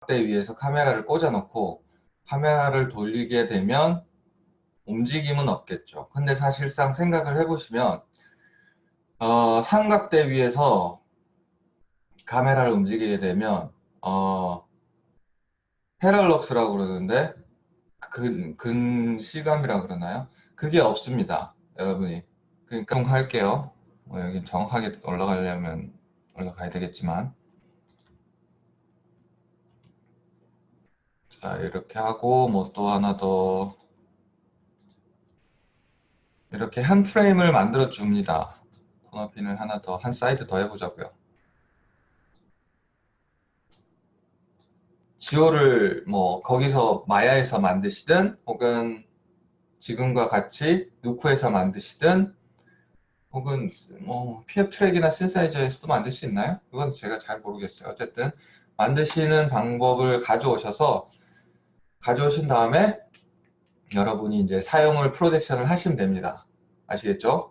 삼각대 위에서 카메라를 꽂아 놓고 카메라를 돌리게 되면 움직임은 없겠죠. 근데 사실상 생각을 해보시면 어, 삼각대 위에서 카메라를 움직이게 되면 어, 패럴럭스라고 그러는데 근, 근시감이라 그러나요? 그게 없습니다. 여러분이. 그러니까 할게요. 뭐 여기 정확하게 올라가려면 올라가야 되겠지만 자 이렇게 하고 뭐 또 하나 더 이렇게 한 프레임을 만들어 줍니다. 코너핀을 하나 더 한 사이드 더 해보자고요. 지오를 뭐 거기서 마야에서 만드시든 혹은 지금과 같이 누쿠에서 만드시든 혹은 뭐 PF 트랙이나 신사이저에서도 만들 수 있나요? 그건 제가 잘 모르겠어요. 어쨌든 만드시는 방법을 가져오셔서 가져오신 다음에 여러분이 이제 사용을 프로젝션을 하시면 됩니다. 아시겠죠?